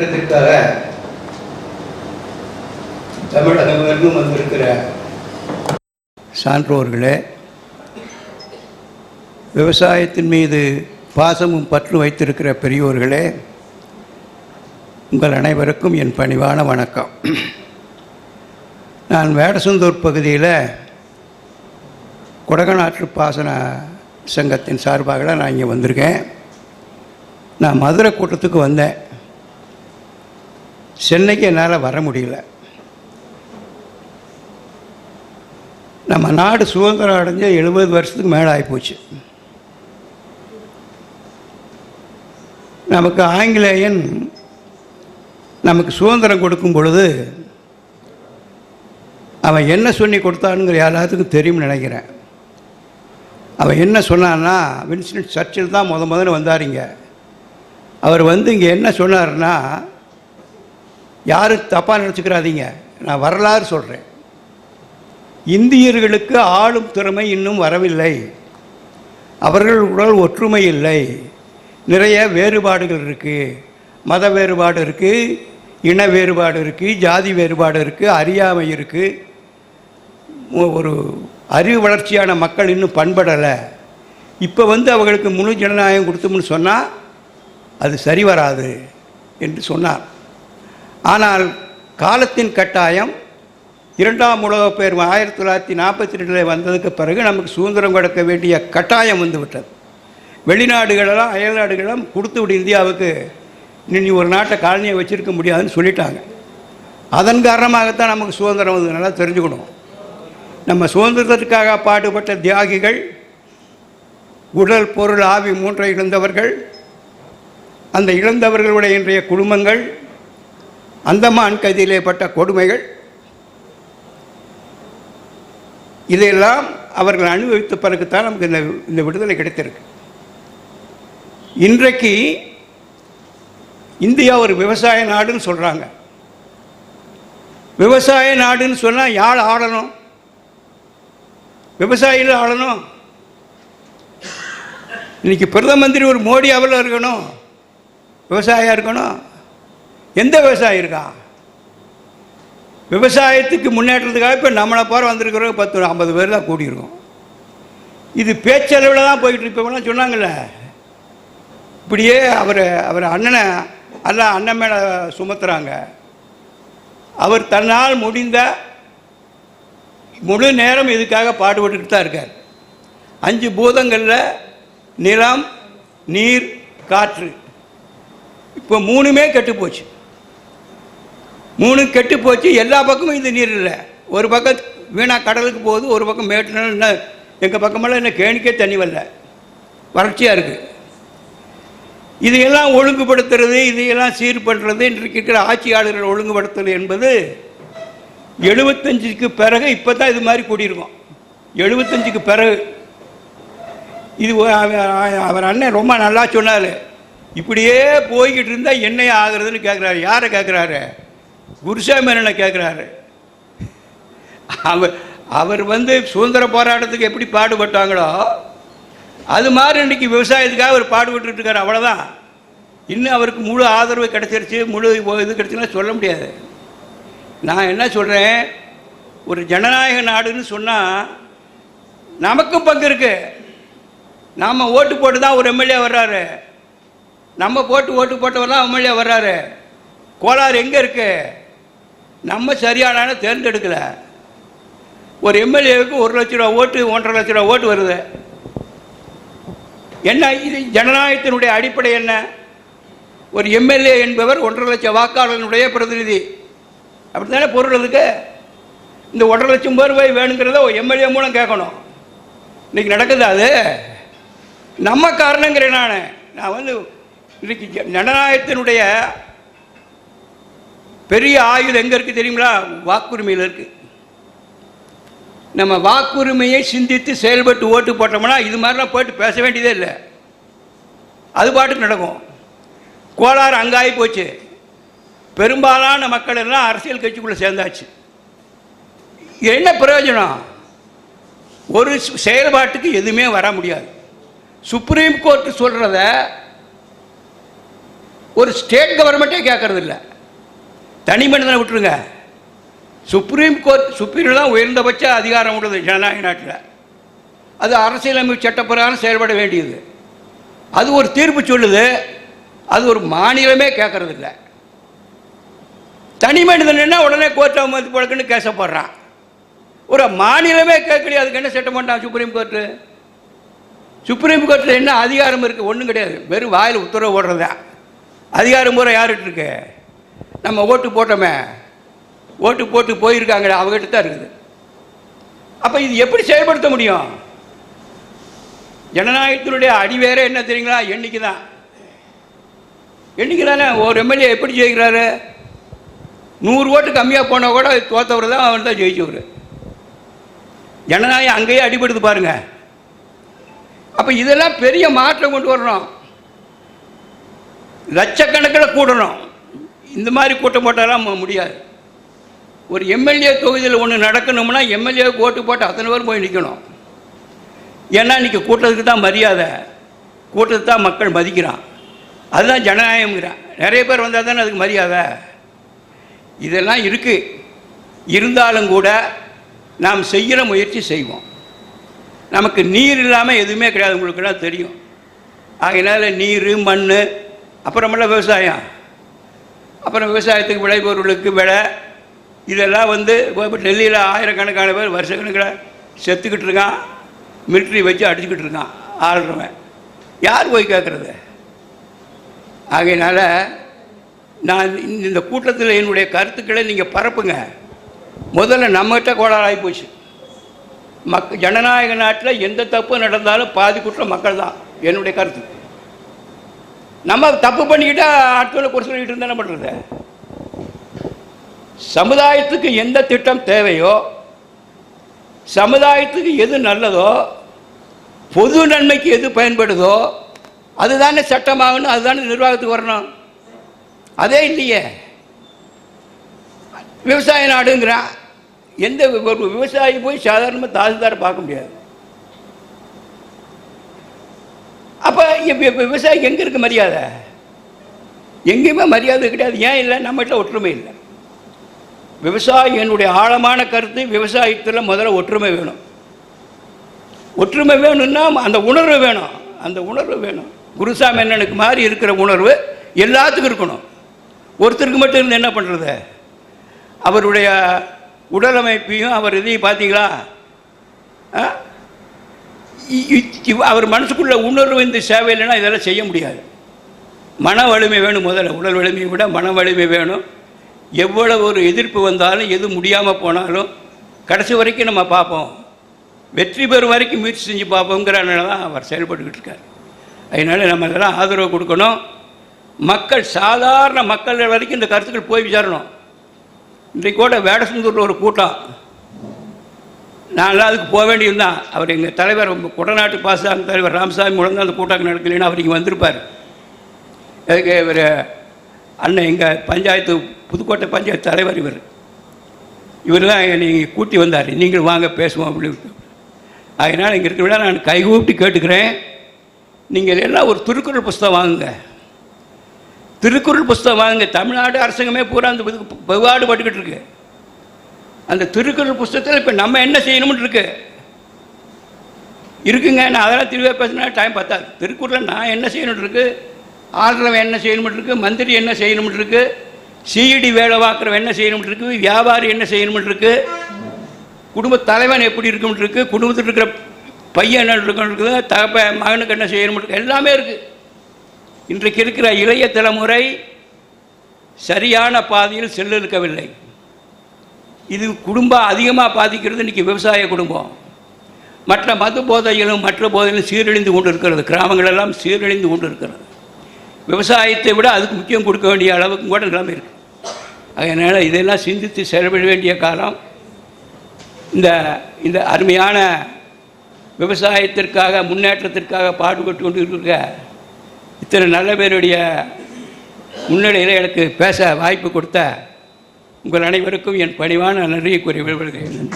திட்டத்திற்காக தமிழகம் வந்திருக்கிற சான்றோர்களே விவசாயத்தின் மீது பாசமும் பற்றும் வைத்திருக்கிற பெரியோர்களே உங்கள் அனைவருக்கும் என் பணிவான வணக்கம். நான் வேடசந்தூர் பகுதியில் கொடகநாற்று பாசன சங்கத்தின் சார்பாக நான் இங்கே வந்திருக்கேன். நான் மதுரை கூட்டத்துக்கு வந்தேன். சென்னைக்கு என்னால் வர முடியல. நம்ம நாடு சுதந்திரம் அடைஞ்ச எழுபது வருஷத்துக்கு மேலே ஆகிப்போச்சு நமக்கு ஆங்கிலேயன் நமக்கு சுதந்திரம் கொடுக்கும் பொழுது அவன் என்ன சொல்லி கொடுத்தானுங்கிற எல்லாத்துக்கும் தெரியும்னு நினைக்கிறேன். அவன் என்ன சொன்னான்னா வின்ஸ்டன் சர்ச்சில் தான் முத முதல்ல வந்தாருங்க. அவர் வந்து இங்கே என்ன சொன்னார்னா யாரும் தப்பாக நினச்சிக்கிறாதீங்க. நான் வரலாறு சொல்கிறேன் இந்தியர்களுக்கு ஆளும் திறமை இன்னும் வரவில்லை. அவர்களுடன் ஒற்றுமை இல்லை. நிறைய வேறுபாடுகள் இருக்குது மத வேறுபாடு இருக்குது இன வேறுபாடு இருக்குது ஜாதி வேறுபாடு இருக்குது அறியாமை இருக்குது ஒரு அறிவு வளர்ச்சியான மக்கள் இன்னும் பண்படலை. இப்போ வந்து அவர்களுக்கு முழு ஜனநாயகம் கொடுத்தோம்னு சொன்னால் அது சரி வராது என்று சொன்னார். ஆனால் காலத்தின் கட்டாயம் இரண்டாம் உலகப் பேர் ஆயிரத்தி தொள்ளாயிரத்தி நாற்பத்தி ரெண்டில் வந்ததுக்கு பிறகு நமக்கு சுதந்திரம் கொடுக்க வேண்டிய கட்டாயம் வந்துவிட்டது. வெளிநாடுகளெல்லாம் அயல் நாடுகளெல்லாம் கொடுத்து விடு இந்தியாவுக்கு நீ ஒரு நாட்டை காலனியை வச்சுருக்க முடியாதுன்னு சொல்லிட்டாங்க. அதன் காரணமாகத்தான் நமக்கு சுதந்திரம் வந்து நல்லா தெரிஞ்சுக்கணும். நம்ம சுதந்திரத்திற்காக பாடுபட்ட தியாகிகள் உடல் பொருள் ஆவி மூன்றை இழந்தவர்கள் அந்த இழந்தவர்களுடைய இன்றைய குடும்பங்கள் அந்தமான் கதியிலே பட்ட கொடுமைகள். இதையெல்லாம் அவர்கள் அனுபவித்த பிறகுத்தான் நமக்கு இந்த இந்த விடுதலை கிடைத்திருக்கு. இன்றைக்கு இந்தியா ஒரு விவசாய நாடுன்னு சொல்கிறாங்க விவசாய நாடுன்னு சொன்னால் யார் ஆளணும்? விவசாயிகள் ஆளணும். இன்னைக்கு பிரதம மந்திரி ஒரு மோடி அவரில் இருக்கணும். விவசாயியாக இருக்கணும். எந்த விவசாயி இருக்கான் விவசாயத்துக்கு முன்னேற்றத்துக்காக இப்போ நம்மளை போகிற வந்திருக்கிறவங்க பத்து ஐம்பது பேர் தான் கூடியிருக்கோம். இது பேச்சளவில் தான் போயிட்டு இருப்பவங்களாம் சொன்னாங்கல்ல? இப்படியே அவர் அவர் அண்ணனை எல்லாம் அண்ணன் மேலே சுமத்துறாங்க. அவர் தன்னால் முடிந்த முழு நேரம் இதுக்காக பாடுபட்டுக்கிட்டு தான் இருக்கார். அஞ்சு பூதங்களில் நிலம் நீர் காற்று. இப்போ மூணுமே கெட்டு போச்சு. மூணு கெட்டு போச்சு எல்லா பக்கமும் இந்த நீர் இல்லை. ஒரு பக்கம் வீணாக கடலுக்கு போகுது ஒரு பக்கம் மேட்டு இன்னும் எங்கள் பக்கமெல்லாம் இன்னும் கேணிக்கே தண்ணி வரல. வறட்சியாக இருக்குது இதையெல்லாம் ஒழுங்குபடுத்துறது இதையெல்லாம் சீர் பண்ணுறது இன்றைக்கு இருக்கிற ஆட்சியாளர்கள் ஒழுங்குபடுத்துறது என்பது எழுபத்தஞ்சுக்கு பிறகு இப்போ தான் இது மாதிரி கூடியிருக்கோம். எழுபத்தஞ்சுக்கு பிறகு. இது அவர் அண்ணன் ரொம்ப நல்லா சொன்னார். இப்படியே போய்கிட்டு இருந்தால் என்னைய ஆகுறதுன்னு கேட்குறாரு யாரை கேட்குறாரு குருசாமி என்ன கேட்குறாரு அவர் அவர் வந்து சுதந்திர போராட்டத்துக்கு எப்படி பாடுபட்டாங்களோ அது மாதிரி இன்னைக்கு விவசாயத்துக்காக அவர் பாடுபட்டு இருக்காரு அவ்வளோதான் இன்னும் அவருக்கு முழு ஆதரவு கிடைச்சிருச்சு முழு இது கிடைச்சுன்னா சொல்ல முடியாது. நான் என்ன சொல்கிறேன் ஒரு ஜனநாயக நாடுன்னு சொன்னால் நமக்கும் பங்கு இருக்கு. நாம் ஓட்டு போட்டு தான் ஒரு எம்எல்ஏ வர்றாரு. நம்ம போட்டு ஓட்டு போட்டவர் தான் எம்எல்ஏ வர்றாரு. கோளாறு எங்கே இருக்கு? நம்ம சரியான தேர்ந்தெடுக்கலை. தேர்ந்தெடுக்கல ஒரு எம்எல்ஏவுக்கு ஒரு லட்ச ரூபா ஓட்டு ஒன்றரை லட்ச ரூபா ஓட்டு வருது. என்ன இது ஜனநாயகத்தினுடைய அடிப்படை என்ன? ஒரு எம்எல்ஏ என்பவர் ஒன்றரை லட்சம் வாக்காளர்களுடைய பிரதிநிதி. அப்படி தானே பொருள் அதுக்கு? இந்த ஒன்றரை லட்சம் பேர் ரூபாய் வேணுங்கிறத ஒரு எம்எல்ஏ மூலம் கேட்கணும். இன்னைக்கு நடக்குது அது? நம்ம காரணங்கிறேன் நான். நான் வந்து இன்னைக்கு ஜ- ஜனநாயகத்தினுடைய பெரிய ஆயுதம் எங்கே இருக்குது தெரியுங்களா? வாக்குரிமையில் இருக்குது நம்ம வாக்குரிமையை சிந்தித்து செயல்பட்டு ஓட்டு போட்டோம்னா இது மாதிரிலாம் போயிட்டு பேச வேண்டியதே இல்லை. அது பாட்டுக்கு நடக்கும். கோளாறு அங்காயி போச்சு. பெரும்பாலான மக்கள் எல்லாம் அரசியல் கட்சிக்குள்ளே சேர்ந்தாச்சு. என்ன பிரயோஜனம்? ஒரு செயல்பாட்டுக்கு எதுவுமே வர முடியாது. சுப்ரீம் கோர்ட்டு சொல்கிறத ஒரு ஸ்டேட் கவர்மெண்ட்டே கேட்கறதில்லை தனி மனிதனை விட்டுருங்க. சுப்ரீம் கோர்ட் சுப்ரீம் தான் உயர்ந்தபட்ச அதிகாரம் உள்ளது ஜனநாயக நாட்டில். அது அரசியலமைப்பு சட்டப்பிரகாரம் செயல்பட வேண்டியது. அது ஒரு தீர்ப்பு சொல்லுது அது ஒரு மாநிலமே கேட்கறது இல்லை தனி மனிதன் என்ன உடனே கோர்ட்டை மதிப்பு பழக்குன்னு கேசப்படுறான். ஒரு மாநிலமே கேட்கலையே அதுக்கு என்ன சட்டம் பண்ணான் சுப்ரீம் கோர்ட்டு சுப்ரீம் கோர்ட்டில் என்ன அதிகாரம் இருக்குது ஒன்றும் கிடையாது. வெறும் வாயில் உத்தரவு போடுறதுதான். அதிகாரம் முறை யார்கிட்ட இருக்கு? நம்ம ஓட்டு போட்டோமே. ஓட்டு போட்டு போயிருக்காங்களே அவங்ககிட்ட தான் இருக்குது. அப்போ இது எப்படி செயல்படுத்த முடியும்? ஜனநாயகத்தினுடைய அடிவேற என்ன தெரியுங்களா? எண்ணிக்கை தான். எண்ணிக்கை தானே? ஒரு எம்எல்ஏ எப்படி ஜெயிக்கிறாரு? நூறு ஓட்டு கம்மியாக போனால் கூட தோத்தவர் தான் அவர் தான் ஜெயிச்சவர். ஜனநாயகம் அங்கேயே அடிபடுது பாருங்க. அப்போ இதெல்லாம் பெரிய மாற்றம் கொண்டு வரணும். லட்சக்கணக்கில் கூடணும். இந்த மாதிரி கூட்டம் போட்டாலாம் முடியாது. ஒரு எம்எல்ஏ தொகுதியில் ஒன்று நடக்கணும்னா எம்எல்ஏ ஓட்டு போட்டு அத்தனை பேர் போய் நிற்கணும் ஏன்னா இன்றைக்கி கூட்டத்துக்கு தான் மரியாதை. கூட்டத்தை தான் மக்கள் மதிக்கிறான். அதுதான் ஜனநாயகம்ங்கிறான் நிறைய பேர் வந்தால் தானே அதுக்கு மரியாதை. இதெல்லாம் இருக்குது இருந்தாலும் கூட நாம் செய்கிற முயற்சி செய்வோம். நமக்கு நீர் இல்லாமல் எதுவுமே கிடையாது. உங்களுக்குலாம் தெரியும். ஆகையினால நீர் மண் அப்புறமெல்லாம் விவசாயம். அப்புறம் விவசாயத்துக்கு விளைபொருளுக்கு விலை இதெல்லாம் வந்து டெல்லியில் ஆயிரக்கணக்கான பேர் வருஷக்கணக்கில் செத்துக்கிட்டு இருக்கான். மிலிட்ரி வச்சு அடிச்சுக்கிட்டு இருக்கான் ஆள்றவன். யார் போய் கேட்குறது? ஆகையினால நான் இந்த- இந்த கூட்டத்தில் என்னுடைய கருத்துக்களை நீங்கள் பரப்புங்க. முதல்ல நம்மகிட்ட கோளாறாகி போச்சு. மக் ஜனநாயக நாட்டில் எந்த தப்பு நடந்தாலும் பாதி குற்றம் மக்கள் தான் என்னுடைய கருத்து. நம்ம தப்பு பண்ணிக்கிட்டா அடுத்தவங்களை குறை சொல்லிக்கிட்டு இருந்தா என்ன பண்ணுறது சமுதாயத்துக்கு எந்த திட்டம் தேவையோ சமுதாயத்துக்கு எது நல்லதோ பொது நன்மைக்கு எது பயன்படுதோ அதுதானே சட்டமாகணும் அதுதானே நிர்வாகத்துக்கு வரணும். அதே இல்லையே. விவசாய நாடுங்கிறான். எந்த ஒரு விவசாயி போய் சாதாரணமாக தாசில்தாரை பார்க்க முடியாது அப்போ விவசாயிக்கு எங்கே இருக்கு மரியாதை? எங்கேயுமே மரியாதை கிடையாது. ஏன் இல்லை? நம்மகிட்ட ஒற்றுமை இல்லை. விவசாயி என்னுடைய ஆழமான கருத்து விவசாயத்தில் முதல்ல ஒற்றுமை வேணும். ஒற்றுமை வேணும்னா அந்த உணர்வு வேணும். அந்த உணர்வு வேணும். குருசாமி அண்ணனுக்கு மாதிரி இருக்கிற உணர்வு எல்லாத்துக்கும் இருக்கணும். ஒருத்தருக்கு மட்டும் இருந்து என்ன பண்ணுறது அவருடைய உடலமைப்பையும் அவர் இதையும் பார்த்தீங்களா? ஆ? அவர் மனசுக்குள்ள உணர்வு இந்த சேவை இல்லைன்னா இதெல்லாம் செய்ய முடியாது. மன வலிமை வேணும் முதல்ல. உடல் வலிமையை விட மன வலிமை வேணும். எவ்வளவு ஒரு எதிர்ப்பு வந்தாலும் எது முடியாமல் போனாலும் கடைசி வரைக்கும் நம்ம பார்ப்போம். வெற்றி பெறும் வரைக்கும் முயற்சி செஞ்சு பார்ப்போங்கிறனால தான் அவர் செயல்பட்டுக்கிட்டு இருக்கார். அதனால் நம்ம இதெல்லாம் ஆதரவு கொடுக்கணும். மக்கள் சாதாரண மக்கள் வரைக்கும் இந்த கருத்துக்கள் போய் விசாரணும். இன்றைக்கு கூட வேடசுந்தூரில் ஒரு கூட்டம். நாங்களாம் அதுக்கு போக வேண்டியதுதான். அவர் எங்கள் தலைவர் குடநாட்டு பாசாங்க தலைவர் ராமசாமி முழங்க அந்த கூட்டம் நடக்கலைன்னா அவர் இங்கே வந்திருப்பார். அதுக்கு இவர் அண்ணன் எங்கள் பஞ்சாயத்து புதுக்கோட்டை பஞ்சாயத்து தலைவர் இவர். இவர் தான் நீங்கள் கூட்டி வந்தார். நீங்கள் வாங்க பேசுவோம் அப்படின்னு அதனால் இங்கே இருக்கிற நான் கைகூப்பிட்டு கேட்டுக்கிறேன். நீங்கள் எல்லாம் ஒரு திருக்குறள் புஸ்தகம் வாங்குங்க. திருக்குறள் புஸ்தகம் வாங்குங்க. தமிழ்நாடு அரசாங்கமே பூரா அந்த இதுக்கு வெகுபாடுபட்டுக்கிட்டு இருக்கு. அந்த திருக்குறள் புஸ்தகத்தில் இப்போ நம்ம என்ன செய்யணும்னு இருக்கு? இருக்குங்க. நான் அதெல்லாம் திருவே பேசினா டைம் பத்தாது. திருக்குறளில் நான் என்ன செய்யணும் இருக்கு? ஆளுநர் என்ன செய்யணும் இருக்கு? மந்திரி என்ன செய்யணும் இருக்கு? சிஇடி வேலை பார்க்குறவன் என்ன செய்யணும் இருக்கு? வியாபாரி என்ன செய்யணும் இருக்கு? குடும்ப தலைவன் எப்படி இருக்கும் இருக்கு? குடும்பத்தில் இருக்கிற பையன் என்ன இருக்கணும் இருக்குது? தகப்ப மகனுக்கு என்ன செய்யணும் இருக்கு? எல்லாமே இருக்குது இன்றைக்கு இருக்கிற இளைய தலைமுறை சரியான பாதையில் செல்லிருக்கவில்லை இது குடும்பம் அதிகமாக பாதிக்கிறது இன்றைக்கி விவசாய குடும்பம். மற்ற மது போதைகளும் மற்ற போதைகளும் சீரழிந்து கொண்டு இருக்கிறது கிராமங்களெல்லாம் சீரழிந்து கொண்டு இருக்கிறது விவசாயத்தை விட அதுக்கு முக்கியம் கொடுக்க வேண்டிய அளவுக்கு கூட நிலைமை இருக்குது அதனால் இதெல்லாம் சிந்தித்து செயல்பட வேண்டிய காலம். இந்த இந்த அருமையான விவசாயத்திற்காக முன்னேற்றத்திற்காக பாடுபட்டு கொண்டு இருக்க இத்தனை நல்ல பேருடைய முன்னிலையில் எனக்கு பேச வாய்ப்பு கொடுத்த உங்கள் அனைவருக்கும் என் பணிவான நன்றியை கூறி விடுபடுகிறேன்